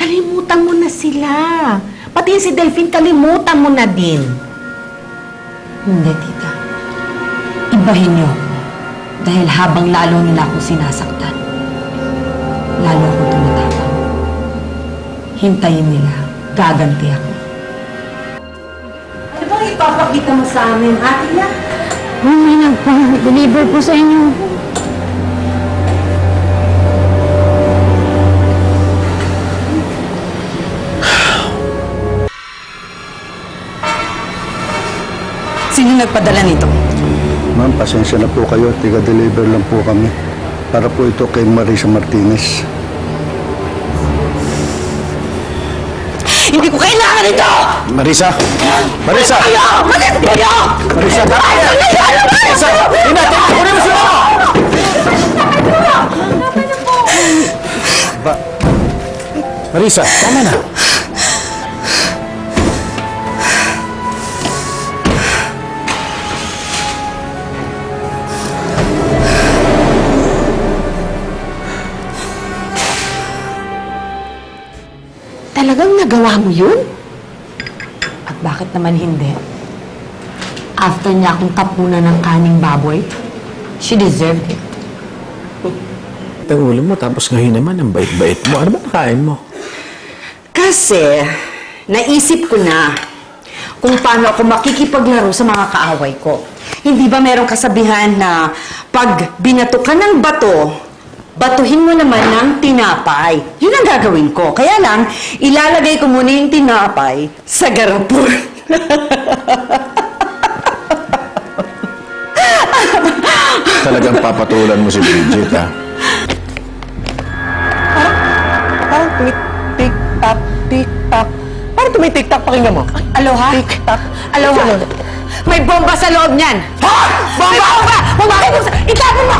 Kalimutan mo na sila. Pati si Delphine, kalimutan mo na din. Hindi, tita. Ibahin niyo ako. Dahil habang lalo nila akong sinasaktan, lalo akong tumatapang. Hintayin nila. Gaganti ako. Ano bang ipapakita mo sa amin, ate na? Oh, may nagpa-deliver po sa inyo. Sino nagpadala nito? Ma'am, pasensya na po kayo. Tiga-deliver lang po kami. Para po ito kay Marisa Martinez. Hindi ko kailangan ito! Marisa! Marisa! Kayo! Malis kayo! Marisa! Marisa! Ina! Kunin mo sila! Marisa, tama na. Talagang nagawa mo yun? At bakit naman hindi? After niya akong tapunan ng kaning baboy, she deserved it. Ang ulo mo, tapos ngayon naman, ang bait-bait mo. Ano ba nakain mo? Kasi, naisip ko na kung paano ako makikipaglaro sa mga kaaway ko. Hindi ba merong kasabihan na pag binato ka ng bato, batuhin mo naman ng tinapay. Yun ang gagawin ko. Kaya lang, ilalagay ko muna yung tinapay sa garapon. Talagang papatulan mo si Bridget, ha? Parang tumitik-tak, tik-tak. Parang tumitik-tak, pakinggan mo. Aloha? Tik-tak. Aloha? May bomba sa loob niyan! Ha? Bomba! May bomba! Bomba! Itago mo! Ay, sa'yo!